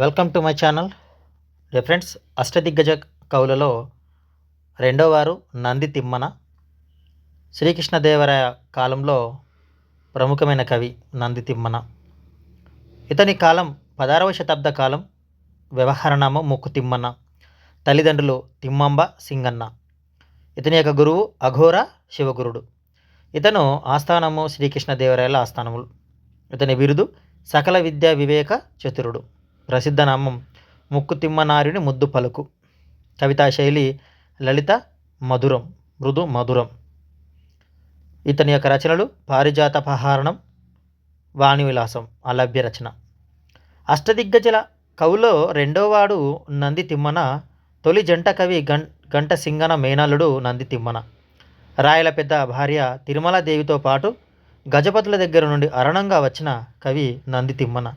Welcome to my channel. Reference అష్టదిగ్గజ కవులలో రెండో వారు నంది తిమ్మన. శ్రీకృష్ణదేవరాయ కాలంలో ప్రముఖమైన కవి నంది తిమ్మన. ఇతని కాలం పదహారవ శతాబ్ద కాలం వ్యవహారనామం ముక్కు తిమ్మన్న తల్లిదండ్రులు తిమ్మంబ సింగన్న. ఇతని యొక్క గురువు అఘోర శివగురుడు. ఇతను ఆస్థానము శ్రీకృష్ణదేవరాయల ఆస్థానములు. ఇతని బిరుదు సకల విద్యా వివేక చతురుడు. ప్రసిద్ధ నామం ముక్కు తిమ్మనారిని ముద్దు పలుకు. కవితా శైలి లలిత మధురం మృదు మధురం. ఇతని యొక్క రచనలు పారిజాత పహారణం వాణి విలాసం అలభ్య రచన. అష్టదిగ్గజల కవులో రెండోవాడు నంది తిమ్మన తొలి జంట కవి గం గంట సింగన మేనల్లుడు నంది తిమ్మన. రాయల పెద్ద భార్య తిరుమల దేవితో పాటు గజపతుల దగ్గర నుండి అరణంగా వచ్చిన కవి నంది తిమ్మన.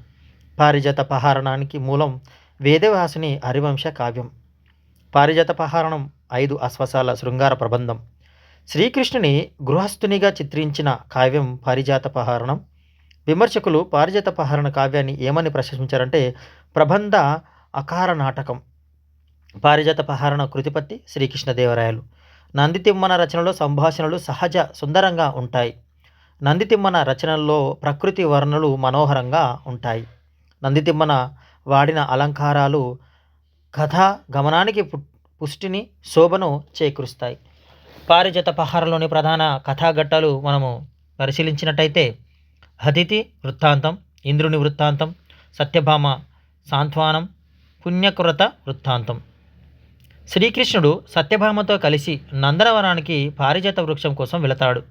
పారిజాత పహారణానికి మూలం వేదవ్యాసుని హరివంశ కావ్యం. పారిజాత పహారణం ఐదు అశ్వసాల శృంగార ప్రబంధం. శ్రీకృష్ణుని గృహస్థునిగా చిత్రించిన కావ్యం పారిజాత పహారణం. విమర్శకులు పారిజాత పహారణ కావ్యాన్ని ఏమని ప్రశంసించారంటే ప్రబంధ అకార నాటకం. పారిజాత పహారణ కృతిపత్తి శ్రీకృష్ణదేవరాయలు. నందితిమ్మన రచనలో సంభాషణలు సహజ సుందరంగా ఉంటాయి. నందితిమ్మన రచనల్లో ప్రకృతి వర్ణలు మనోహరంగా ఉంటాయి. నందితిమ్మన వాడిన అలంకారాలు కథా గమనానికి పు పుష్టిని శోభను చేకూరుస్తాయి. పారిజాత పహారలోని ప్రధాన కథాఘట్టాలు మనము పరిశీలించినట్టయితే హతిథి వృత్తాంతం ఇంద్రుని వృత్తాంతం సత్యభామ సాంత్వానం పుణ్యకృత వృత్తాంతం. శ్రీకృష్ణుడు సత్యభామతో కలిసి నందనవనానికి పారిజాత వృక్షం కోసం వెళతాడు.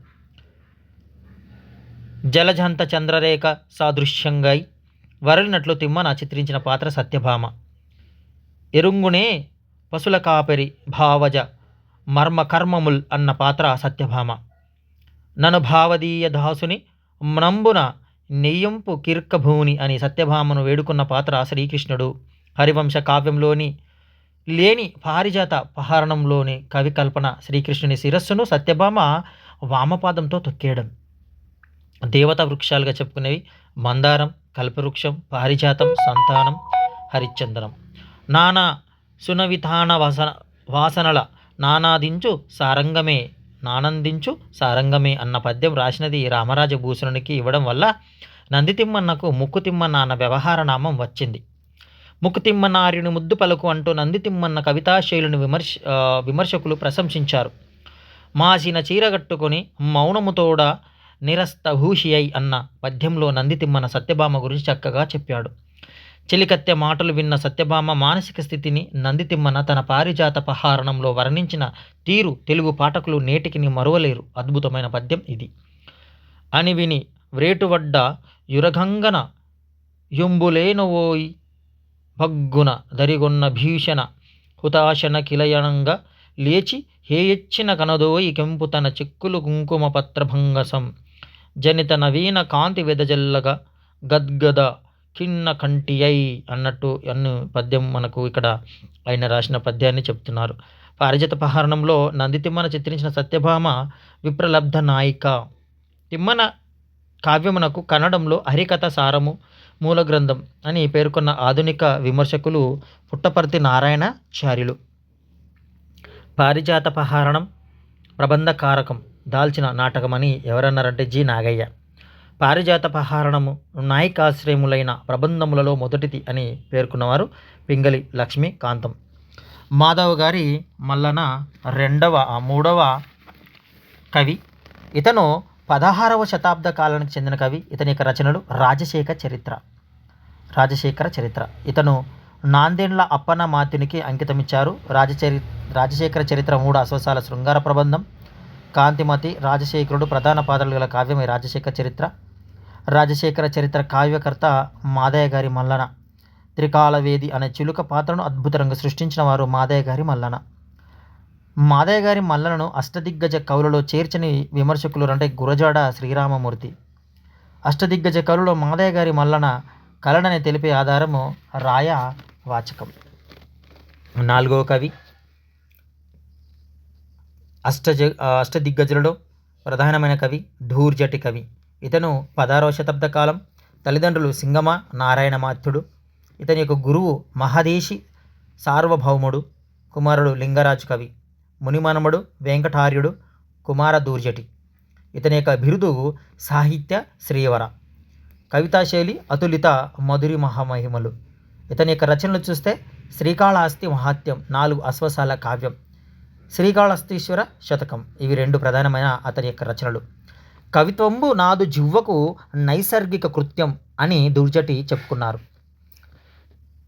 జలజంత చంద్రరేఖ సాదృశ్యంగై వరలినట్లు తిమ్మన చిత్రించిన పాత్ర సత్యభామ. ఎరుంగునే పశుల కాపరి భావజ మర్మ కర్మముల్ అన్న పాత్ర సత్యభామ. నను భావదీయ దాసుని మ్నంబున నెయ్యంపు కిర్కభూని అని సత్యభామను వేడుకున్న పాత్ర శ్రీకృష్ణుడు. హరివంశ కావ్యంలోని లేని పారిజాత పహారణంలోని కవి కల్పన శ్రీకృష్ణుని శిరస్సును సత్యభామ వామపాదంతో తొక్కేయడం. దేవతా వృక్షాలుగా చెప్పుకునేవి మందారం కల్పవృక్షం పారిజాతం సంతానం హరిచందనం నానా సునవిధాన వాసన వాసనల నానాదించు సారంగమే నానందించు సారంగమే అన్న పద్యం రాసినది రామరాజభూషణునికి ఇవ్వడం వల్ల నందితిమ్మన్నకు ముక్కుతిమ్మన్న అన్న వ్యవహార నామం వచ్చింది. ముక్కుతిమ్మనార్యుని ముద్దు పలుకు అంటూ నందితిమ్మన్న కవితాశైలిని విమర్శ విమర్శకులు ప్రశంసించారు. మాసిన చీరగట్టుకొని మౌనముతోడ నిరస్తభూషి అన్న పద్యంలో నందితిమ్మన సత్యభామ గురించి చక్కగా చెప్పాడు. చెలికత్తె మాటలు విన్న సత్యభామ మానసిక స్థితిని నందితిమ్మన తన పారిజాత పహారణంలో వర్ణించిన తీరు తెలుగు పాఠకులు నేటికిని మరువలేరు. అద్భుతమైన పద్యం ఇది. అని విని వ్రేటువడ్డ యురగంగన యుంబులేనవోయి భగ్గున దరిగొన్న భీషణ హుతాశన కిలయనంగా లేచి హేయెచ్చిన కనదోయి కెంపు తన చిక్కులు కుంకుమ పత్రభంగసం జనిత నవీన కాంతి వెదజల్లగా గద్గద కిన్న కంటియై అన్నట్టు అన్ని పద్యం మనకు ఇక్కడ ఆయన రాసిన పద్యాన్ని చెప్తున్నారు. పారిజాత పహారణంలో నందితిమ్మన చిత్రించిన సత్యభామ విప్రలబ్ధ నాయిక. తిమ్మన కావ్యమునకు కన్నడంలో హరికథ సారము మూల గ్రంథం అని పేర్కొన్న ఆధునిక విమర్శకులు పుట్టపర్తి నారాయణాచార్యులు. పారిజాత పహారణం ప్రబంధకారకం. దాల్చిన నాటకమని ఎవరన్నారంటే జి నాగయ్య. పారిజాత పహారణము నాయికాశ్రయములైన ప్రబంధములలో మొదటిది అని పేర్కొన్నవారు పింగళి లక్ష్మీకాంతం. మాధవ్ గారి మల్లన రెండవ మూడవ కవి. ఇతను పదహారవ శతాబ్ద కాలానికి చెందిన కవి. ఇతని యొక్క రచనలు రాజశేఖర చరిత్ర. రాజశేఖర చరిత్ర. ఇతను నాందేండ్ల అప్పన్న మాత్యునికి అంకితమిచ్చారు. రాజచరి రాజశేఖర చరిత్ర మూడు అశ్వసాల శృంగార ప్రబంధం కాంతిమతి రాజశేఖరుడు ప్రధాన పాత్రలు గల కావ్యం ఈ రాజశేఖర చరిత్ర. రాజశేఖర చరిత్ర కావ్యకర్త మాదయ్య గారి మల్లన. త్రికాలవేది అనే చిలుక పాత్రను అద్భుతంగా సృష్టించిన వారు మాదయ్య గారి మల్లన. మాదయ్య గారి మల్లనను అష్టదిగ్గజ కవులలో చేర్చని విమర్శకులు అంటే గురజాడ శ్రీరామమూర్తి. అష్టదిగ్గజ కవులలో మాదయ్య గారి మల్లన కలడని తెలిపే ఆధారము రాయ వాచకం. నాలుగవ కవి అష్టజ అష్టదిగ్గజులలో ప్రధానమైన కవి ధూర్జటి కవి. ఇతను పదహారవ శతాబ్ద కాలం తల్లిదండ్రులు సింగమ నారాయణ మాత్యుడు ఇతని యొక్క గురువు మహదేశి సార్వభౌముడు కుమారుడు లింగరాజు కవి. మునిమనముడు వెంకటార్యుడు కుమార దూర్జటి ఇతని యొక్క బిరుదు సాహిత్య శ్రీవర. కవితా శైలి అతులిత మధురి మహామహిమలు. ఇతని యొక్క రచనలు చూస్తే శ్రీకాళహస్తి మహాత్యం నాలుగు అశ్వసాల కావ్యం. శ్రీకాళహస్తీశ్వర శతకం. ఇవి రెండు ప్రధానమైన అతని యొక్క రచనలు. కవిత్వంబు నాదు జివ్వకు నైసర్గిక కృత్యం అని దుర్జటి చెప్పుకున్నారు.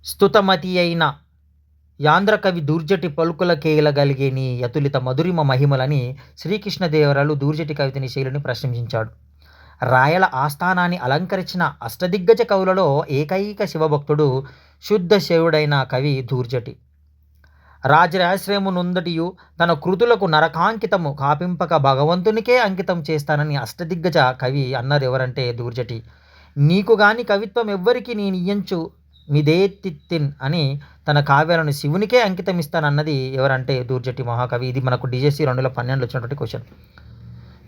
స్తుతమతి అయిన యాంధ్రకవి దూర్జటి పలుకుల కేలగలిగే నీ యతులిత మధురిమ మహిమలని శ్రీకృష్ణదేవరాలు దూర్జటి కవితని శైలిని ప్రశంసించాడు. రాయల ఆస్థానాన్ని అలంకరించిన అష్టదిగ్గజ కవులలో ఏకైక శివభక్తుడు శుద్ధ శివుడైన కవి దూర్జటి. రాజరాశ్రయమునుందటియు తన కృతులకు నరకాంకితము కాపింపక భగవంతునికే అంకితం చేస్తానని అష్టదిగ్గజ కవి అన్నారు ఎవరంటే దూర్జటి. నీకు గాని కవిత్వం ఎవ్వరికి నేను ఇయ్యంచు మిదేతిత్తిన్ అని తన కావ్యాలను శివునికే అంకితం ఇస్తానన్నది ఎవరంటే దూర్జటి మహాకవి. ఇది మనకు డిజెసి రెండు వేల పన్నెండులో వచ్చినటువంటి క్వశ్చన్.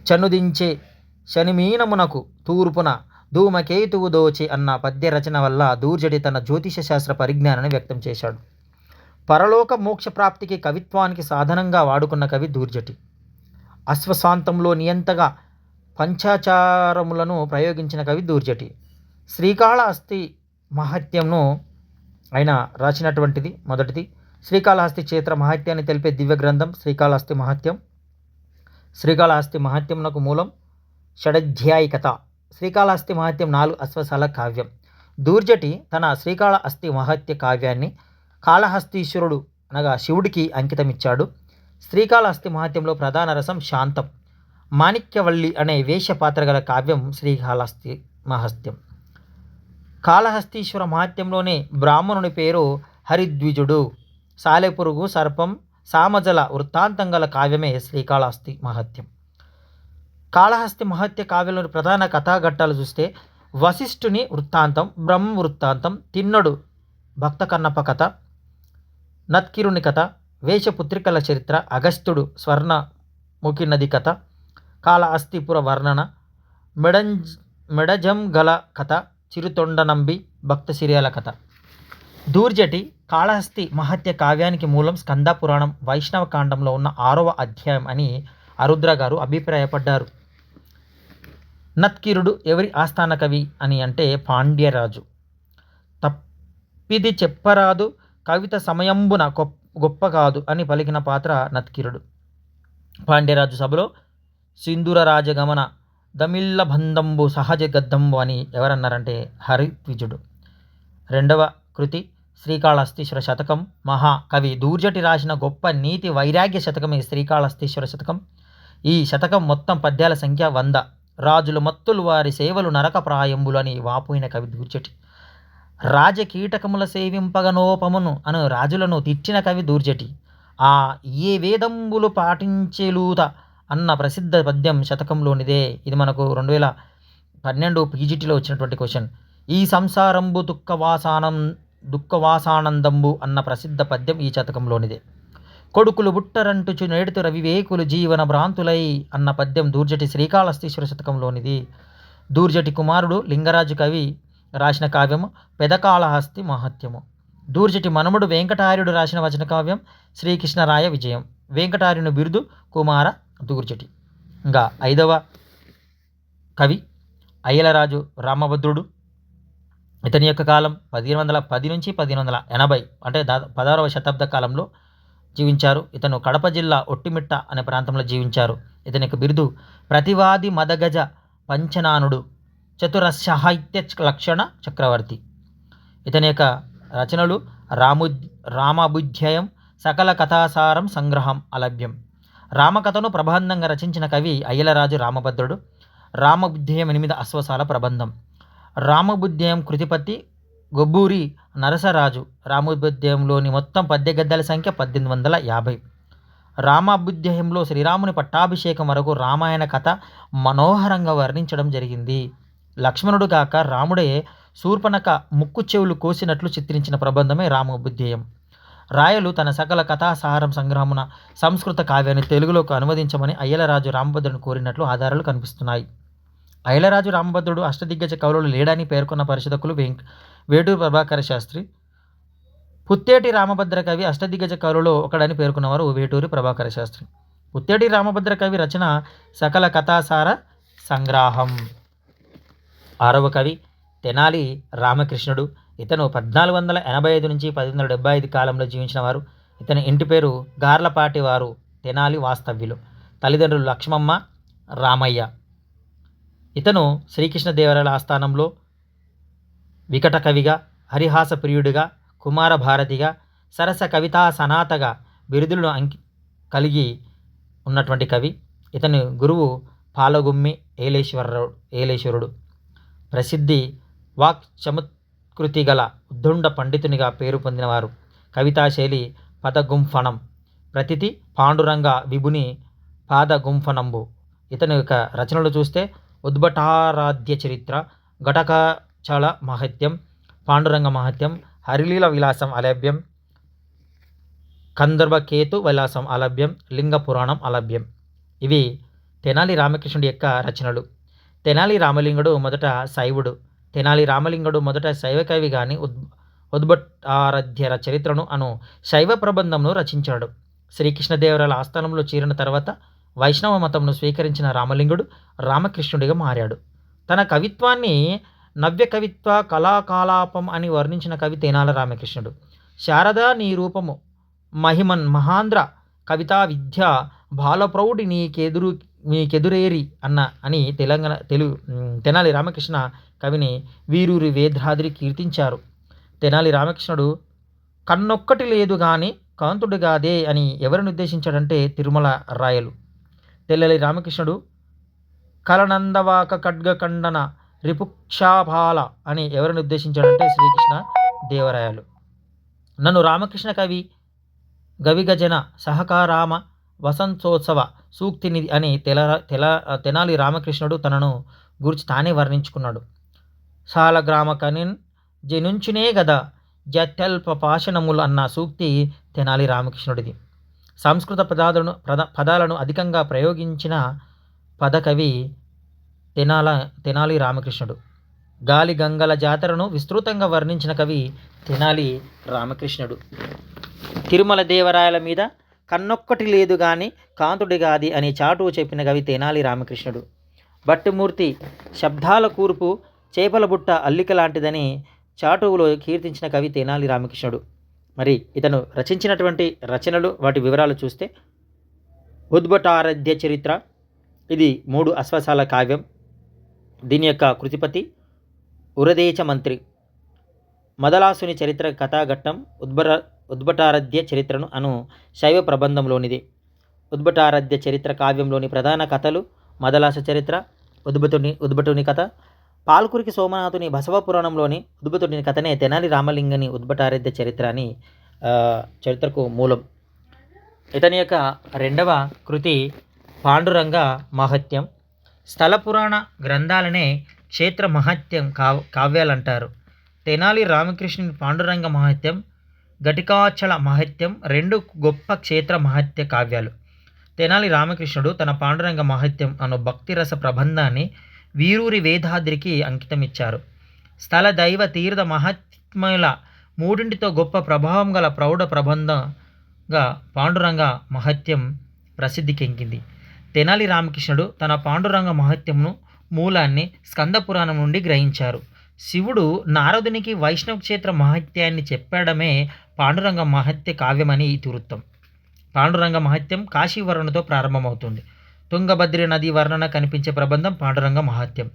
చనుదించే శనిమీనమునకు తూర్పున ధూమకేతువు దోచి అన్న పద్య రచన వల్ల దూర్జటి తన జ్యోతిష శాస్త్ర పరిజ్ఞానాన్ని వ్యక్తం చేశాడు. పరలోక మోక్ష ప్రాప్తికి కవిత్వానికి సాధనంగా వాడుకున్న కవి దూర్జటి. అశ్వశాంతంలో నియంతగా పంచాచారములను ప్రయోగించిన కవి దూర్జటి. శ్రీకాళహస్తి మహత్యంను ఆయన రాసినటువంటిది మొదటిది. శ్రీకాళహస్తి క్షేత్ర మహత్యాన్ని తెలిపే దివ్య గ్రంథం శ్రీకాళహస్తి మహత్యం. శ్రీకాళహస్తి మహత్యంనకు మూలం షడధ్యాయికత. శ్రీకాళహస్తి మహత్యం నాలుగు అశ్వశాల కావ్యం. దూర్జటి తన శ్రీకాళహస్తి మహత్య కావ్యాన్ని కాళహస్తీశ్వరుడు అనగా శివుడికి అంకితమిచ్చాడు. శ్రీకాళహస్తి మహత్యంలో ప్రధాన రసం శాంతం. మాణిక్యవల్లి అనే వేషపాత్ర గల కావ్యం శ్రీకాళహస్తి మహత్యం. కాళహస్తీశ్వర మహత్యంలోనే బ్రాహ్మణుని పేరు హరిద్విజుడు. సాలెపురుగు సర్పం సామజల వృత్తాంతం గల కావ్యమే శ్రీకాళహస్తి మహత్యం. కాళహస్తి మహత్య కావ్యంలోని ప్రధాన కథాఘట్టాలు చూస్తే వశిష్ఠుని వృత్తాంతం బ్రహ్మ వృత్తాంతం తిన్నడు భక్త కన్నప్ప కథ నత్కిరుని కథ వేషపుత్రికల చరిత్ర అగస్త్యుడు స్వర్ణముఖి నది కథ కాళహస్తిపుర వర్ణన మెడంజ్ మెడజం గల కథ చిరుతొండనంబి భక్త సిరియాల కథ. దూర్జటి కాళహస్తి మహత్య కావ్యానికి మూలం స్కంద పురాణం వైష్ణవ కాండంలో ఉన్న ఆరవ అధ్యాయం అని అరుద్ర గారు అభిప్రాయపడ్డారు. నత్కిరుడు ఎవరి ఆస్థాన కవి అని అంటే పాండ్యరాజు. తప్పిది చెప్పరాదు కవిత సమయంబున గొప్ప కాదు అని పలికిన పాత్ర నత్కిరుడు. పాండ్యరాజు సభలో సింధుర రాజగమన దమిళ్ళ బంధంబు సహజ గద్దంబు అని ఎవరన్నారంటే హరిద్విజుడు రెండవ కృతి శ్రీకాళహస్తీశ్వర శతకం. మహాకవి దూర్జటి రాసిన గొప్ప నీతి వైరాగ్య శతకమే శ్రీకాళహస్తీశ్వర శతకం. ఈ శతకం మొత్తం పద్యాల సంఖ్య వంద. రాజులు మత్తులు వారి సేవలు నరకప్రాయంబులని అని వాపోయిన కవి దూర్జటి. రాజకీటకముల సేవింపగనోపమును అను రాజులను తిట్టిన కవి దూర్జటి. ఆ ఏ వేదంబులు పాటించేలూత అన్న ప్రసిద్ధ పద్యం శతకంలోనిదే. ఇది మనకు రెండు వేల పన్నెండు పీజీటీలో వచ్చినటువంటి క్వశ్చన్. ఈ సంసారంబు దుఃఖవాసానం దుఃఖవాసానందంబు అన్న ప్రసిద్ధ పద్యం ఈ శతకంలోనిదే. కొడుకులు బుట్టరంటుచు నేడుతు రవివేకులు జీవన భ్రాంతులై అన్న పద్యం దూర్జటి శ్రీకాళహస్తీశ్వర శతకంలోనిది. దూర్జటి కుమారుడు లింగరాజు కవి రాసిన కావ్యము. పెదకాళహస్తి మహత్యము. దూర్జటి మనముడు వెంకటార్యుడు రాసిన వచన కావ్యం శ్రీకృష్ణరాయ విజయం. వెంకటార్యుని బిరుదు కుమార దూర్జటి. ఇంకా ఐదవ కవి అయ్యలరాజు రామభద్రుడు. ఇతని యొక్క కాలం పదిహేను వందల పది నుంచి పదిహేను వందల ఎనభై అంటే దా పదహారవ శతాబ్ద కాలంలో జీవించారు. ఇతను కడప జిల్లా ఒట్టిమిట్ట అనే ప్రాంతంలో జీవించారు. ఇతని యొక్క బిరుదు ప్రతివాది మదగజ పంచనానుడు. చతుర సాహిత్య లక్షణ చక్రవర్తి. ఇతని యొక్క రచనలు రాము రామబుధ్యయం సకల కథాసారం సంగ్రహం అలభ్యం. రామకథను ప్రబంధంగా రచించిన కవి అయ్యలరాజు రామభద్రుడు. రామబుద్ధేయం ఎనిమిది అశ్వసాల ప్రబంధం. రామబుద్ధేయం కృతిపత్తి గొబ్బూరి నరసరాజు. రామబుద్ధేయంలోని మొత్తం పద్యగద్దల సంఖ్య పద్దెనిమిది వందల యాభై. రామాబుధ్యయంలో శ్రీరాముని పట్టాభిషేకం వరకు రామాయణ కథ మనోహరంగా వర్ణించడం జరిగింది. లక్ష్మణుడు కాక రాముడే శూర్పణక ముక్కు చెవులు కోసినట్లు చిత్రించిన ప్రబంధమే రామబుద్ధేయం రాయలు తన సకల కథాసారం సంగ్రహమున సంస్కృత కావ్యాన్ని తెలుగులోకి అనువదించమని అయ్యలరాజు రామభద్రుని కోరినట్లు ఆధారాలు కనిపిస్తున్నాయి. అయ్యలరాజు రామభద్రుడు అష్టదిగ్గజ కవులు లేడని పేర్కొన్న పరిశోధకులు వెంక వేటూరు ప్రభాకర శాస్త్రి. పుత్తేటి రామభద్ర కవి అష్టదిగ్గజ కవులలో ఒకడని పేర్కొన్నవారు వేటూరి ప్రభాకర శాస్త్రి. పుత్తేటి రామభద్ర కవి రచన సకల కథాసార సంగ్రాహం. ఆరవ కవి తెనాలి రామకృష్ణుడు. ఇతను పద్నాలుగు వందల ఎనభై ఐదు నుంచి పదిహేను వందల డెబ్బై ఐదు కాలంలో జీవించిన వారు. ఇతని ఇంటి పేరు గార్లపాటి వారు తెనాలి వాస్తవ్యులు. తల్లిదండ్రులు లక్ష్మమ్మ రామయ్య. ఇతను శ్రీకృష్ణదేవరాయల ఆస్థానంలో వికట కవిగా హరిహాస ప్రియుడిగా కుమార భారతిగా సరస కవితా సనాతగా బిరుదులను అంకి కలిగి ఉన్నటువంటి కవి. ఇతని గురువు పాలగుమ్మి ఏలేశ్వరరావు ఏలేశ్వరుడు. ప్రసిద్ధి వాక్ చమత్కృతి గల ఉద్దుండ పండితునిగా పేరు పొందినవారు. కవితా శైలి పదగుంఫణం. ప్రతితి పాండురంగ విభుని పాదగుంఫనంబు ఇతని యొక్క రచనలు చూస్తే ఉద్భటారాధ్య చరిత్ర ఘటకాచల మహత్యం పాండురంగ మహత్యం హరిలీల విలాసం అలభ్యం కందర్భకేతు విలాసం అలభ్యం లింగ పురాణం అలభ్యం. ఇవి తెనాలి రామకృష్ణుడి యొక్క రచనలు. తెనాలి రామలింగుడు మొదట శైవుడు. తెనాలి రామలింగుడు మొదట శైవ కవి గాని ఉద్ ఉద్భటారాధ్యర చరిత్రను అను శైవ ప్రబంధంను రచించాడు. శ్రీకృష్ణదేవరాయల ఆస్థానంలో చేరిన తర్వాత వైష్ణవ మతంను స్వీకరించిన రామలింగుడు రామకృష్ణుడిగా మారాడు. తన కవిత్వాన్ని నవ్య కవిత్వ కళాకాలాపం అని వర్ణించిన కవి తేనాల రామకృష్ణుడు. శారదా నీ రూపము మహిమన్ మహాంధ్ర కవితా విద్య బాలప్రౌఢి నీకెదురు మీకెదురేరి అన్న అని తెలంగాణ తెలుగు తెనాలి రామకృష్ణ కవిని వీరూరి వేద్రాద్రి కీర్తించారు. తెనాలి రామకృష్ణుడు కన్నొక్కటి లేదు కానీ కాంతుడు కాదే అని ఎవరిని ఉద్దేశించాడంటే తిరుమల రాయలు. తెల్లలి రామకృష్ణుడు కలనందవాక ఖడ్గఖండన రిపుక్షాపాల అని ఎవరిని ఉద్దేశించాడంటే శ్రీకృష్ణ దేవరాయలు. నన్ను రామకృష్ణ కవి గవిగజన సహకారామ వసంతోత్సవ సూక్తినిధి అని తెల తెల తెనాలి రామకృష్ణుడు తనను గురించి తానే వర్ణించుకున్నాడు. సాలగ్రామ కనిన్ జనుంచునే గదా జత్యల్ప పాషణములు అన్న సూక్తి తెనాలి రామకృష్ణుడిది. సంస్కృత పదాలను పద పదాలను అధికంగా ప్రయోగించిన పదకవి తెనాల తెనాలి రామకృష్ణుడు. గాలి గంగల జాతరను విస్తృతంగా వర్ణించిన కవి తెనాలి రామకృష్ణుడు. తిరుమల దేవరాయల మీద కన్నొక్కటి లేదు గాని కాంతుడి గాది అని చాటు చెప్పిన కవి తెనాలి రామకృష్ణుడు. భట్టుమూర్తి శబ్దాల కూర్పు చేపల బుట్ట అల్లిక లాంటిదని చాటువులో కీర్తించిన కవి తెనాలి రామకృష్ణుడు. మరి ఇతను రచించినటువంటి రచనలు వాటి వివరాలు చూస్తే ఉద్భటారాధ్య చరిత్ర ఇది మూడు అశ్వసాల కావ్యం దీని యొక్క కృతిపతి ఉరదేచ మంత్రి. మదలాసుని చరిత్ర కథాఘట్టం ఉద్భర ఉద్భటారాధ్య చరిత్రను అను శైవ ప్రబంధంలోనిది. ఉద్భటారాధ్య చరిత్ర కావ్యంలోని ప్రధాన కథలు మదలాస చరిత్ర ఉద్భటుని ఉద్భటుని కథ పాల్కురికి సోమనాథుని బసవ పురాణంలోని ఉద్భటుని కథనే తెనాలి రామలింగని ఉద్భటారాధ్య చరిత్ర అని చరిత్రకు మూలం. ఇతని యొక్క రెండవ కృతి పాండురంగ మహత్యం. స్థల పురాణ గ్రంథాలనే క్షేత్ర మహత్యం కావ్ కావ్యాలంటారు. తెనాలి రామకృష్ణుని పాండురంగ మహత్యం ఘటికాచల మహత్యం రెండు గొప్ప క్షేత్ర మహత్య కావ్యాలు. తెనాలి రామకృష్ణుడు తన పాండురంగ మహత్యం అను భక్తిరస ప్రబంధాన్ని వీరూరి వేదాద్రికి అంకితమిచ్చారు. స్థల దైవ తీర్థ మహాత్మల మూడింటితో గొప్ప ప్రభావం గల ప్రౌఢ ప్రబంధంగా పాండురంగ మహత్యం ప్రసిద్ధికెంకింది తెనాలి రామకృష్ణుడు తన పాండురంగ మహత్యంను మూలాన్ని స్కంద పురాణం నుండి గ్రహించారు. శివుడు నారదునికి వైష్ణవ క్షేత్ర మహత్యాన్ని చెప్పడమే పాండురంగ మహత్య కావ్యమని ఇతివృత్తం పాండురంగ మహత్యం కాశీవర్ణతో ప్రారంభమవుతుంది. తుంగభద్రి నది వర్ణన కనిపించే ప్రబంధం పాండురంగ మహత్యం.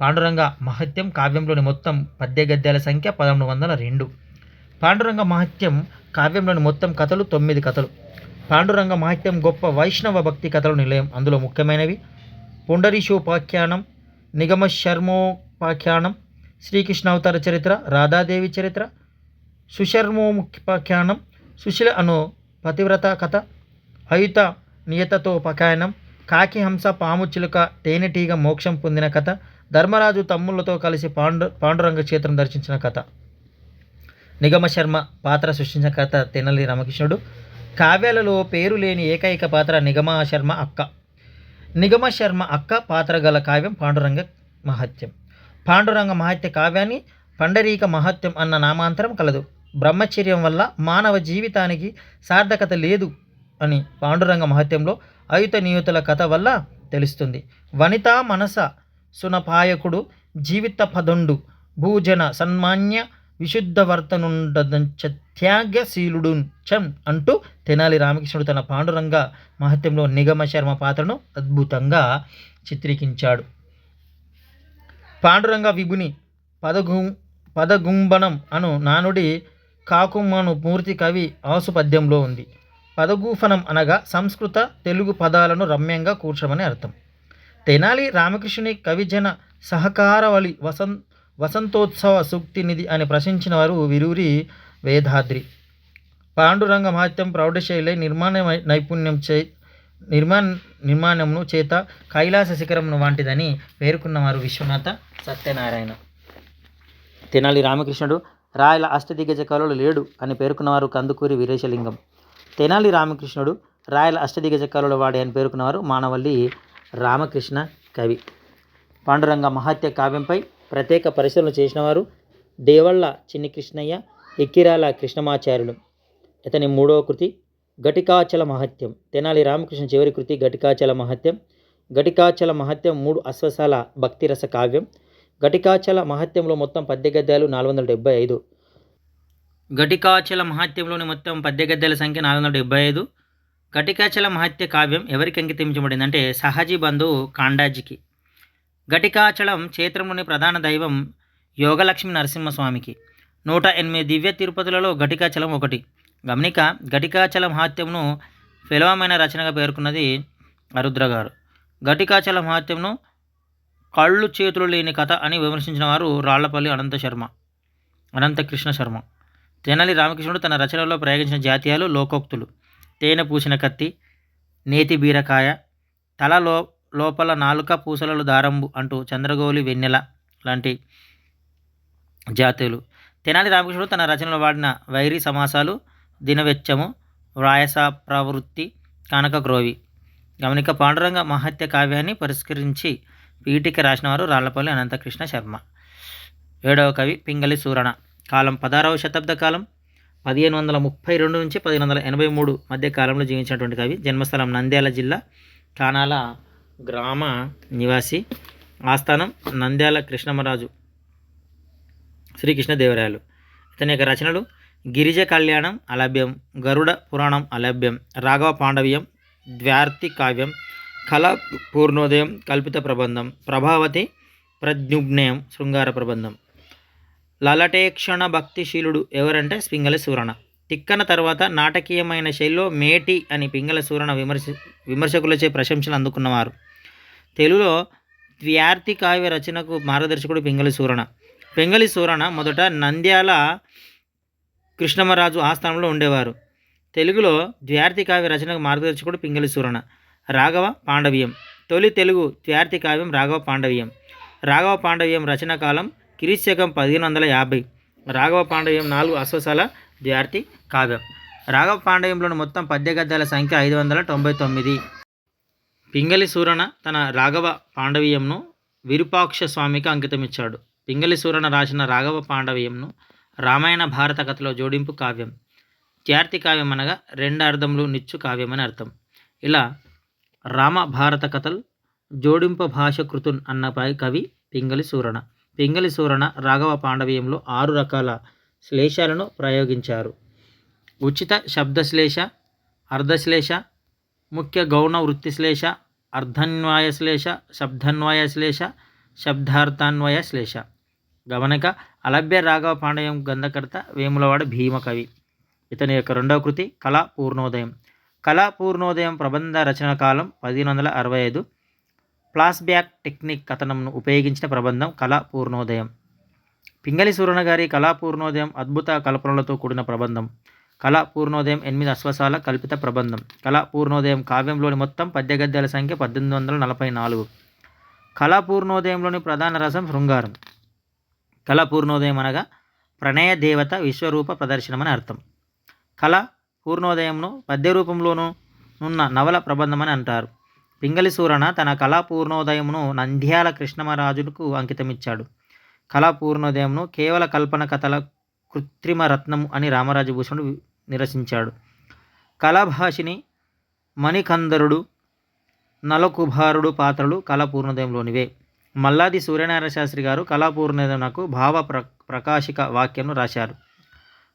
పాండురంగ మహత్యం కావ్యంలోని మొత్తం పద్య గద్యాల సంఖ్య పదమూడు వందల రెండు. పాండురంగ మహత్యం కావ్యంలోని మొత్తం కథలు తొమ్మిది కథలు. పాండురంగ మహత్యం గొప్ప వైష్ణవ భక్తి కథలు నిలయం. అందులో ముఖ్యమైనవి పుండరీషోపాఖ్యానం నిగమ శర్మోపాఖ్యానం శ్రీకృష్ణ అవతార చరిత్ర రాధాదేవి చరిత్ర సుశర్మోముఖ్యపాఖ్యానం సుశీల అను పతివ్రత కథ అయుత నియతతోపకాయనం కాకి హంస పాము చిలుక తేనెటీగ మోక్షం పొందిన కథ ధర్మరాజు తమ్ముళ్ళతో కలిసి పాండు పాండురంగ క్షేత్రం దర్శించిన కథ. నిగమ శర్మ పాత్ర సృష్టించిన కథ తెనలి రామకృష్ణుడు. కావ్యాలలో పేరు లేని ఏకైక పాత్ర నిగమ శర్మ అక్క. నిగమ శర్మ అక్క పాత్ర గల కావ్యం పాండురంగ మహత్యం. పాండురంగ మహత్య కావ్యాన్ని పండరీక మహత్యం అన్న నామాంతరం కలదు. బ్రహ్మచర్యం వల్ల మానవ జీవితానికి సార్థకత లేదు అని పాండురంగ మహత్యంలో అయుత నియుతుల కథ వల్ల తెలుస్తుంది. వనితా మనస సునపాయకుడు జీవిత పదండు భూజన సన్మాన్య విశుద్ధవర్తనుండంచ త్యాగశీలుడు చం అంటూ తెనాలి రామకృష్ణుడు తన పాండురంగ మహత్యంలో నిగమ శర్మ పాత్రను అద్భుతంగా చిత్రీకరించాడు. పాండురంగ విభుని పదగు పదగుంబనం అను నానుడి కాకుమ్మను పూర్తి కవి ఆసు పద్యంలో ఉంది. పదగూఫనం అనగా సంస్కృత తెలుగు పదాలను రమ్యంగా కూర్చమని అర్థం. తెనాలి రామకృష్ణుని కవిజన సహకారవలి వసం వసంతోత్సవ సూక్తినిధి అని ప్రశంసిన వారు విరూరి వేదాద్రి. పాండురంగ మహత్యం ప్రౌఢశైలి నిర్మాణ నైపుణ్యం చే నిర్మాణ నిర్మాణమును చేత కైలాస శిఖరమును వంటిదని పేర్కొన్నవారు విశ్వనాథ. సత్యనారాయణ. తెనాలి రామకృష్ణుడు రాయల అష్టదిగ్గజ కళలు లేడు అని పేర్కొన్నవారు కందుకూరి వీరేశలింగం. తెనాలి రామకృష్ణుడు రాయల అష్టదిగ్గజ కళలు వాడే అని పేర్కొన్నవారు మానవల్లి రామకృష్ణ కవి. పాండురంగ మహత్య కావ్యంపై ప్రత్యేక పరిశీలన చేసినవారు దేవళ్ళ చిన్ని కృష్ణయ్య ఎక్కిరాల కృష్ణమాచార్యులు. ఇతని మూడవ కృతి ఘటికాచల మహత్యం. తెనాలి రామకృష్ణ చివరి కృతి ఘటికాచల మహత్యం. ఘటికాచల మహత్యం మూడు అశ్వసాల భక్తిరస కావ్యం. ఘటికాచల మహత్యంలో మొత్తం పద్య గద్యాలు నాలుగు వందల డెబ్బై ఐదు. ఘటికాచల మహత్యంలోని మొత్తం పద్య గద్యాల సంఖ్య నాలుగు వందల డెబ్బై ఐదు. ఘటికాచల మహత్య కావ్యం ఎవరికి అంకితించబడింది అంటే సహజీ బంధువు కాండాజీకి. ఘటికాచలం క్షేత్రంలోని ప్రధాన దైవం యోగలక్ష్మి నరసింహస్వామికి. నూట ఎనిమిది దివ్య తిరుపతులలో ఘటికాచలం ఒకటి. గమనిక ఘటికాచల మహాత్యంను ఫిలవమైన రచనగా పేర్కొన్నది అరుద్ర గారు. ఘటికాచల మహాత్యంను కళ్ళు చేతులు లేని కథ అని విమర్శించిన వారు రాళ్ళపల్లి అనంత శర్మ అనంత కృష్ణ శర్మ. తెనాలి రామకృష్ణుడు తన రచనలో ప్రయోగించిన జాతీయాలు లోకోక్తులు. తేనె పూసిన కత్తి నేతి బీరకాయ తల లో లోపల నాలుక పూసలలో దారంబు అంటూ చంద్రగౌలి వెన్నెల లాంటి జాతీయులు తెనాలి రామకృష్ణుడు తన రచనలో వాడిన వైరి సమాసాలు దినవెచ్చము వ్రాయస ప్రవృత్తి కనక గ్రోవి గమనిక పాండురంగ మహత్య కావ్యాన్ని పరిష్కరించి వీటికి రాసినవారు రాళ్ళపల్లి అనంతకృష్ణ శర్మ. ఏడవ కవి పింగళి సూరణ. కాలం పదహారవ శతాబ్ద కాలం పదిహేను వందల ముప్పై రెండు నుంచి పదిహేను వందల ఎనభై మూడు మధ్య కాలంలో జీవించినటువంటి కవి జన్మస్థలం నంద్యాల జిల్లా కానాల గ్రామ నివాసి ఆస్థానం నంద్యాల కృష్ణమరాజు శ్రీకృష్ణదేవరాయలు. ఇతని యొక్క రచనలు గిరిజ కళ్యాణం అలభ్యం గరుడ పురాణం అలభ్యం రాఘవ పాండవ్యం ద్వార్తి కావ్యం కళ పూర్ణోదయం కల్పిత ప్రబంధం ప్రభావతి ప్రజ్ఞుజ్ఞయం శృంగార ప్రబంధం. లలటేక్షణ భక్తిశీలుడు ఎవరంటే పింగళ సూరణ తిక్కన తర్వాత నాటకీయమైన శైలిలో మేటి అని పింగళ సూరణ విమర్శ విమర్శకులచే ప్రశంసలు అందుకున్నవారు. తెలుగులో ద్వ్యార్థి కావ్య రచనకు మార్గదర్శకుడు పింగళి సూరణ పింగళి సూరణ మొదట నంద్యాల కృష్ణమరాజు ఆస్థానంలో ఉండేవారు. తెలుగులో ద్వ్యార్థి కావ్య రచనకు మార్గదర్శకుడు పింగళి సూరణ రాఘవ పాండవీయం. తొలి తెలుగు త్యార్థి కావ్యం రాఘవ పాండవ్యం. రాఘవ పాండవ్యం రచన కాలం కిరీశకం పదిహేను వందల యాభై. రాఘవ పాండవీయం నాలుగు అశ్వసాల ద్వ్యార్థి కావ్యం. రాఘవ పాండవీయంలోని మొత్తం పద్య గద్యాల సంఖ్య ఐదు వందల తొంభై తొమ్మిది. పింగళి సూరణ తన రాఘవ పాండవీయంను విరూపాక్ష స్వామికి అంకితమిచ్చాడు. పింగళి సూరణ రాసిన రాఘవ పాండవీయంను రామాయణ భారత కథలో జోడింపు కావ్యం. త్యార్థి కావ్యం అనగా రెండు అర్థములు నిచ్చు కావ్యం అని అర్థం. ఇలా రామ భారత కథలు జోడింప భాష కృతున్ అన్న కవి పింగళి సూరణ పింగళి సూరణ రాఘవ పాండవీయంలో ఆరు రకాల శ్లేషాలను ప్రయోగించారు. ఉచిత శబ్దశ్లేష అర్ధశ్లేష ముఖ్య గౌణ వృత్తిశ్లేష అర్ధన్వయ శ్లేష శబ్దన్వయ శ్లేష శబ్దార్థాన్వయ శ్లేష. గమనిక అలభ్య రాఘవ పాండవం గంధకర్త వేములవాడ భీమకవి. ఇతని యొక్క రెండవ కృతి కళా పూర్ణోదయం. కళా పూర్ణోదయం ప్రబంధ రచన కాలం పదిహేను వందల అరవై ఐదు. ఫ్లాష్బ్యాక్ టెక్నిక్ కథనంను ఉపయోగించిన ప్రబంధం కళా పూర్ణోదయం పింగళి సూరణ గారి కళా పూర్ణోదయం అద్భుత కల్పనలతో కూడిన ప్రబంధం. కళా పూర్ణోదయం ఎనిమిది అశ్వసాల కల్పిత ప్రబంధం. కళా పూర్ణోదయం కావ్యంలోని మొత్తం పద్యగద్యాల సంఖ్య పద్దెనిమిది వందల నలభై నాలుగు. కళా పూర్ణోదయంలోని ప్రధాన రసం శృంగారం. కళా పూర్ణోదయం అనగా ప్రణయ దేవత విశ్వరూప ప్రదర్శనమని అర్థం. కళ పూర్ణోదయంను పద్య రూపంలోనూ ఉన్న నవల ప్రబంధమని అంటారు. పింగళి సూరణ తన కళా పూర్ణోదయమును నంద్యాల కృష్ణమరాజుకు అంకితమిచ్చాడు. కళా పూర్ణోదయంను కేవల కల్పన కథల కృత్రిమ రత్నము అని రామరాజభూషణుడు నిరసించాడు. కళాభాషిని మణికందరుడు నలకుభారుడు పాత్రలు కళాపూర్ణోదయంలోనివే మల్లాది సూర్యనారాయణ శాస్త్రి గారు కళాపూర్ణోదయంకు భావ ప్ర ప్రకాశిక వాక్యంను రాశారు.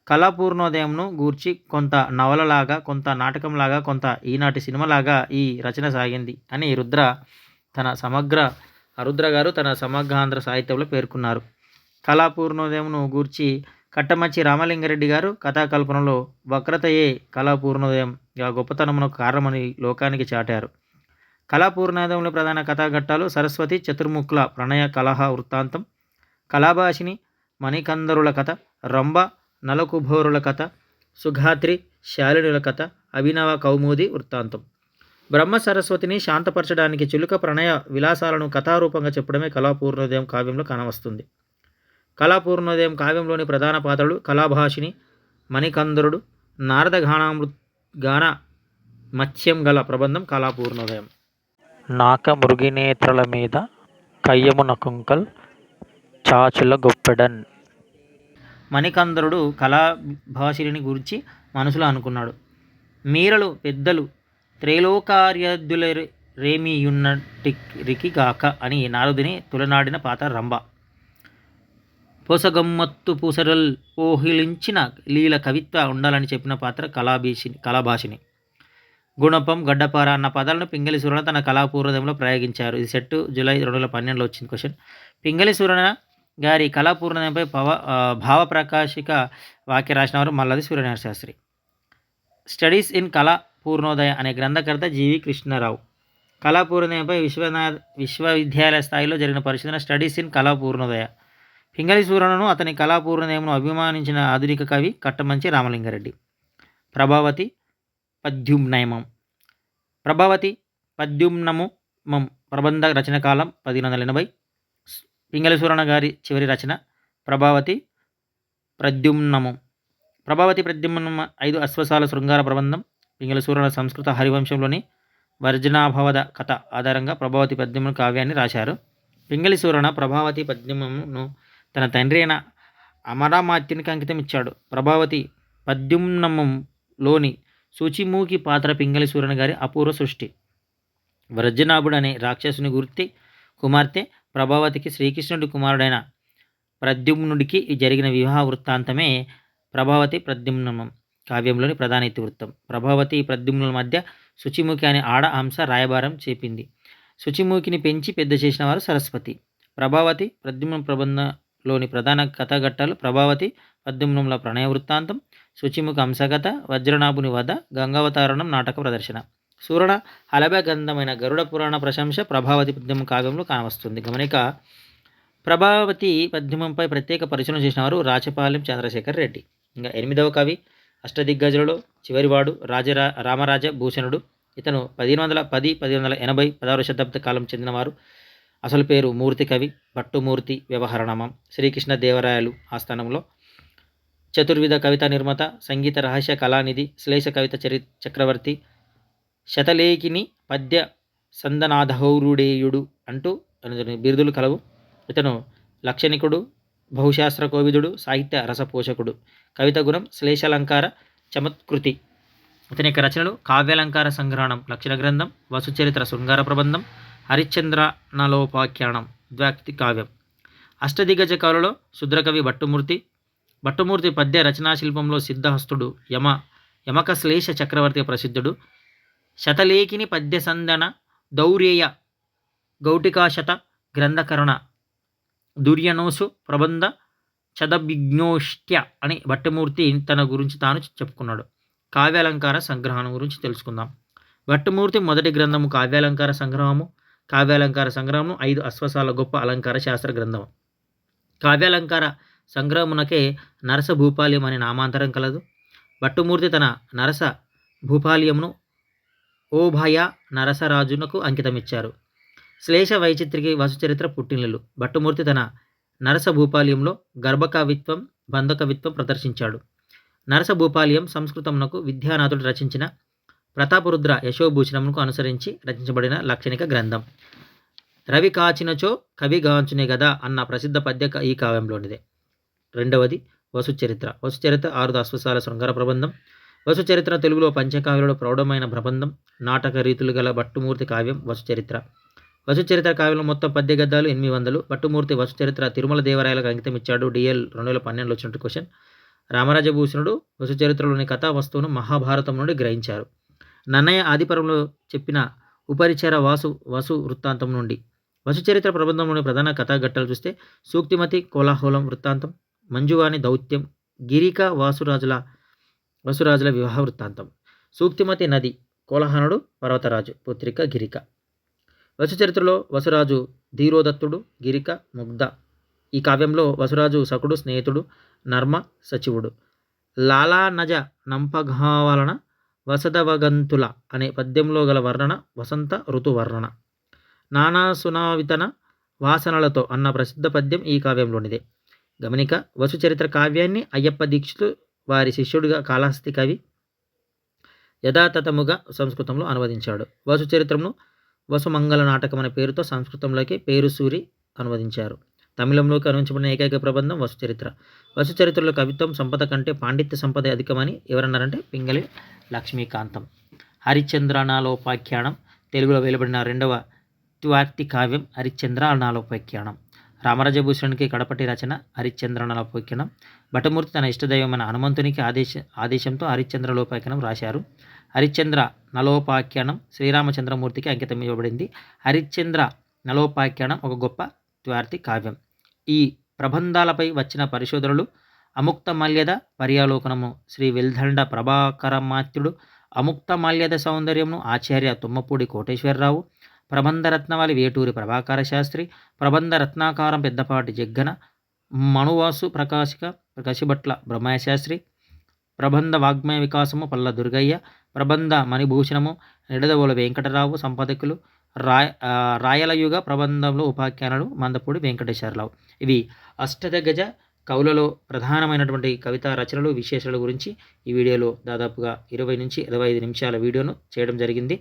కళాపూర్ణోదయంను గూర్చి కొంత నవలలాగా కొంత నాటకంలాగా కొంత ఈనాటి సినిమాలాగా ఈ రచన సాగింది అని రుద్ర తన సమగ్ర రుద్ర గారు తన సమగ్రాంధ్ర సాహిత్యంలో పేర్కొన్నారు. కళాపూర్ణోదయంను గూర్చి కట్టమచ్చి రామలింగారెడ్డి గారు కథాకల్పనలో వక్రతయే కళాపూర్ణోదయంగా గొప్పతనమునకు కారణమని లోకానికి చాటారు. కళాపూర్ణోదయంలో ప్రధాన కథాఘట్టాలు సరస్వతి చతుర్ముఖుల ప్రణయ కలహ వృత్తాంతం కళాభాషిని మణికందరుల కథ రంభ నలకుభోరుల కథ సుఘాత్రి శాలినుల కథ అభినవ కౌముది వృత్తాంతం. బ్రహ్మ సరస్వతిని శాంతపరచడానికి చిలుక ప్రణయ విలాసాలను కథారూపంగా చెప్పడమే కళాపూర్ణోదయం కావ్యంలో కనవస్తుంది. కళాపూర్ణోదయం కావ్యంలోని ప్రధాన పాత్రలు కళాభాషిని మణికందరుడు నారద గానామృ గాన మత్స్యం గల ప్రబంధం కళాపూర్ణోదయం. నాక మృగినేత్రల మీద కయ్యము కుంకల్ చాచుల గొప్పెడన్. మణికందరుడు కళాభాషిని గురించి మనసులో అనుకున్నాడు. మీరలు పెద్దలు త్రైలోకార్యద్దుల రేమియున్నటికి గాక అని నారదుని తులనాడిన పాత్ర రంభ. పొసగమ్మత్తు పూసరల్ ఓహిలించిన లీల కవిత్వ ఉండాలని చెప్పిన పాత్ర కళాభీషిని కళాభాషిని గుణపం గడ్డపార అన్న పదాలను పింగళి సూరణ తన కళాపూర్వదంలో ప్రయోగించారు. ఇది సెట్ జూలై రెండు వేల పన్నెండులో వచ్చింది. క్వశ్చన్. పింగళి సూరణ గారి కళాపూర్ణంపై పవ భావ ప్రకాశిక వాక్య రాసినవారు మల్లది సూర్యనారాయణ శాస్త్రి. స్టడీస్ ఇన్ కళా పూర్ణోదయ అనే గ్రంథకర్త జీవి కృష్ణారావు. కళాపూర్ణయంపై విశ్వనాథ్ విశ్వవిద్యాలయ స్థాయిలో జరిగిన పరిశోధన స్టడీస్ ఇన్ కళా పూర్ణోదయ పింగళి సూరణను అతని కళాపూర్ణోదయమును అభిమానించిన ఆధునిక కవి కట్టమంచి రామలింగారెడ్డి. ప్రభావతి పద్యుమ్నయమం. ప్రభావతి పద్యుమ్నము మం ప్రబంధ రచన కాలం పదిహేను వందల ఎనభై పింగళసూరణ గారి చివరి రచన ప్రభావతి ప్రద్యుమ్నము. ప్రభావతి ప్రద్యుమ్నమ ఐదు అశ్వసాల శృంగార ప్రబంధం పింగళసూరణ సంస్కృత హరివంశంలోని వర్జనాభవద కథ ఆధారంగా ప్రభావతి పద్యమును కావ్యాన్ని రాశారు. పింగళి సూరణ ప్రభావతి పద్యమును తన తండ్రి అయిన అమరామాత్యునికి అంకితం ఇచ్చాడు. ప్రభావతి పద్యుమ్నమంలోని సూచిమూకి పాత్ర పింగళి సూరణ గారి అపూర్వ సృష్టి. వ్రజనాభుడు అనే రాక్షసుని గుర్తి కుమార్తె ప్రభావతికి శ్రీకృష్ణుడి కుమారుడైన ప్రద్యుమ్నుడికి జరిగిన వివాహ వృత్తాంతమే ప్రభావతి ప్రద్యుమ్నం కావ్యంలోని ప్రధాన ఇతివృత్తం ప్రభావతి ప్రద్యుమ్నుల మధ్య శుచిముఖి అనే ఆడ అంశ రాయబారం చేపింది. శుచిముఖిని పెంచి పెద్ద చేసిన వారు సరస్వతి. ప్రభావతి ప్రద్యుమ్న ప్రబంధంలోని ప్రధాన కథాఘట్టాలు ప్రభావతి ప్రద్యుమ్నంలో ప్రణయ వృత్తాంతం శుచిముఖ అంశకథ వజ్రనాభుని వధ గంగావతారణం నాటక ప్రదర్శన. సూరణ అలభగంధమైన గరుడ పురాణ ప్రశంస ప్రభావతి పద్యమ కావ్యంలో కానవస్తుంది. గమనిక ప్రభావతి పద్యమంపై ప్రత్యేక పరిశీలన చేసినవారు రాచపాలెం చంద్రశేఖర్ రెడ్డి. ఇంకా ఎనిమిదవ కవి అష్టదిగ్గజులలో చివరివాడు రాజరా రామరాజ భూషణుడు. ఇతను పదిహేను వందల పది పదిహేను వందల ఎనభై పదహారు శతాబ్ద కాలం చెందినవారు. అసలు పేరు మూర్తి కవి భట్టుమూర్తి వ్యవహరణమం. శ్రీకృష్ణ దేవరాయలు ఆస్థానంలో. చతుర్విధ కవిత నిర్మాత సంగీత రహస్య కళానిధి శ్లేష కవిత చరి చక్రవర్తి శతలేఖిని పద్య సందనాధౌరుడేయుడు అంటూ తన బిరుదులు కలవు. ఇతను లక్షణికుడు బహుశాస్త్ర కోవిదుడు సాహిత్య రసపోషకుడు కవిత గుణం శ్లేషాలంకార చమత్కృతి. ఇతని యొక్క రచనలు కావ్యాలంకార సంగ్రహణం లక్షణ గ్రంథం వసుచరిత్ర శృంగార ప్రబంధం హరిశ్చంద్ర నలోపాఖ్యానం ద్వ్యాక్తి కావ్యం. అష్టదిగ్గజ కవులలో శుద్రకవి భట్టుమూర్తి. భట్టుమూర్తి పద్య రచనా శిల్పంలో సిద్ధహస్తుడు యమ యమక శ్లేష చక్రవర్తి ప్రసిద్ధుడు. శతలేఖిని పద్యసందన దౌర్యయ గౌటికాశత గ్రంథకరణ దుర్యనోసు ప్రబంధ చదభిజ్ఞోష్ట్య అని భట్టమూర్తి తన గురించి తాను చెప్పుకున్నాడు. కావ్యాలంకార సంగ్రహం గురించి తెలుసుకుందాం. భట్టమూర్తి మొదటి గ్రంథము కావ్యాలంకార సంగ్రహము కావ్యాలంకార సంగ్రహము ఐదు అశ్వసాల గొప్ప అలంకార శాస్త్ర గ్రంథము కావ్యాలంకార సంగ్రహమునకే నరస భూపాల్యం అనే నామాంతరం కలదు. భట్టుమూర్తి తన నరస భూపాల్యమును ఓభయ నరసరాజునకు అంకితమిచ్చారు. శ్లేష వైచిత్రికి వసుచరిత్ర పుట్టినలు భట్టుమూర్తి తన నరస భూపాల్యంలో గర్భకవిత్వం బంధకవిత్వం ప్రదర్శించాడు. నరస భూపాల్యం సంస్కృతమునకు విద్యానాథుడు రచించిన ప్రతాపరుద్ర యశోభూషణమునకు అనుసరించి రచించబడిన లాక్షణిక గ్రంథం. రవి కాచినచో కవి గాంచునే గదా అన్న ప్రసిద్ధ పద్య ఈ కావ్యంలోనిదే. రెండవది వసుచరిత్ర. వసుచరిత్ర ఆరు అశ్వసాల శృంగార ప్రబంధం. వసు చరిత్ర తెలుగులో పంచకావ్యంలో ప్రౌఢమైన ప్రబంధం నాటక రీతులు గల భట్టుమూర్తి కావ్యం వసు చరిత్ర వసు చరిత్ర కావ్యంలో మొత్తం పద్య గద్దాలు ఎనిమిది వందలు. భట్టుమూర్తి వసు చరిత్ర తిరుమల దేవరాయలకు అంకితం ఇచ్చాడు డిఎల్ రెండు వేల పన్నెండులో వచ్చినట్టు క్వశ్చన్. రామరాజభూషణుడు వసు చరిత్రలోని కథా వస్తువును మహాభారతం నుండి గ్రహించారు. నన్నయ్య ఆదిపరంలో చెప్పిన ఉపరిచర వాసు వసు వృత్తాంతం నుండి. వసు చరిత్ర ప్రబంధంలోని ప్రధాన కథాఘట్టాలు చూస్తే సూక్తిమతి కోలాహలం వృత్తాంతం మంజువాణి దౌత్యం గిరిక వాసురాజుల వసురాజుల వివాహ వృత్తాంతం. సూక్తిమతి నది కోలహనుడు పర్వతరాజు పుత్రిక గిరిక. వసు చరిత్రలో వసురాజు ధీరోదత్తుడు గిరిక ముగ్ధ. ఈ కావ్యంలో వసురాజు సకుడు స్నేహితుడు నర్మ సచివుడు. లాలానజ నంపఘావలన వసదవగంతుల అనే పద్యంలో గల వర్ణన వసంత ఋతువర్ణన నానా సునావితన వాసనలతో అన్న ప్రసిద్ధ పద్యం ఈ కావ్యంలోనిదే. గమనిక వసు చరిత్ర కావ్యాన్ని అయ్యప్ప దీక్షితు వారి శిష్యుడిగా కాళహస్తి కవి యథాతథముగా సంస్కృతంలో అనువదించాడు. వసుచరిత్రమును వసుమంగళ నాటకం అనే పేరుతో సంస్కృతంలోకి పేరు సూరి అనువదించారు. తమిళంలోకి అనువదించబడిన ఏకైక ప్రబంధం వసుచరిత్ర వసుచరిత్రలో కవిత్వం సంపద కంటే పాండిత్య సంపద అధికమని ఎవరన్నారంటే పింగళి లక్ష్మీకాంతం. హరిచంద్రనాలోపాఖ్యానం తెలుగులో వెలువడిన రెండవ ద్వార్తి కావ్యం హరిశ్చంద్ర రామరాజభూషణ్కి కడపటి రచన హరిశ్చంద్ర నలోపాఖ్యానం భటమూర్తి తన ఇష్టదైవమైన హనుమంతునికి ఆదేశ ఆదేశంతో హరిశ్చంద్ర లోపాఖ్యనం రాశారు. హరిశ్చంద్ర నలోపాఖ్యానం శ్రీరామచంద్రమూర్తికి అంకితం ఇవ్వబడింది. హరిశ్చంద్ర నలోపాఖ్యానం ఒక గొప్ప త్వార్తి కావ్యం. ఈ ప్రబంధాలపై వచ్చిన పరిశోధనలు అముక్త మల్యద పర్యాలోకనము శ్రీ వెల్దండ ప్రభాకరమాత్యుడు అముక్త మల్యద సౌందర్యమును ఆచార్య తుమ్మపూడి కోటేశ్వరరావు ప్రబంధ రత్నవాలి వేటూరి ప్రభాకర శాస్త్రి ప్రబంధ రత్నాకారం పెద్దపాటి జగ్గన మణువాసు ప్రకాశిక కసిబట్ల బ్రహ్మయ్య శాస్త్రి ప్రబంధ వాగ్మయ వికాసము పల్ల దుర్గయ్య ప్రబంధ మణిభూషణము నిడదవోల వెంకటరావు సంపాదకులు రాయ రాయలయుగ ప్రబంధంలో ఉపాఖ్యానాలు మందపూడి వెంకటేశ్వరరావు. ఇవి అష్టదగజ కవులలో ప్రధానమైనటువంటి కవితా రచనలు విశేషాల గురించి ఈ వీడియోలో దాదాపుగా ఇరవై నుంచి ఇరవై ఐదు నిమిషాల వీడియోను చేయడం జరిగింది.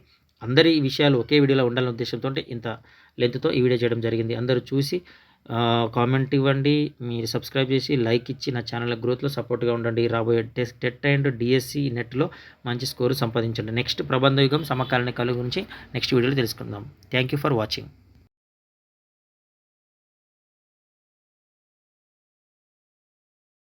అందరి విషయాలు ఒకే వీడియోలో ఉండాలనే ఉద్దేశంతో ఇంత లెంత్తో ఈ వీడియో చేయడం జరిగింది. అందరూ చూసి కామెంట్ ఇవ్వండి. మీరు సబ్స్క్రైబ్ చేసి లైక్ ఇచ్చి నా ఛానల్ గ్రోత్లో సపోర్ట్గా ఉండండి. రాబోయే టెస్ట్ టెట్ అండ్ డిఎస్సి నెట్లో మంచి స్కోరు సంపాదించండి. నెక్స్ట్ ప్రబంధ యుగం సమకాలీన కళ గురించి నెక్స్ట్ వీడియోలో తెలుసుకుందాం. Thank you for watching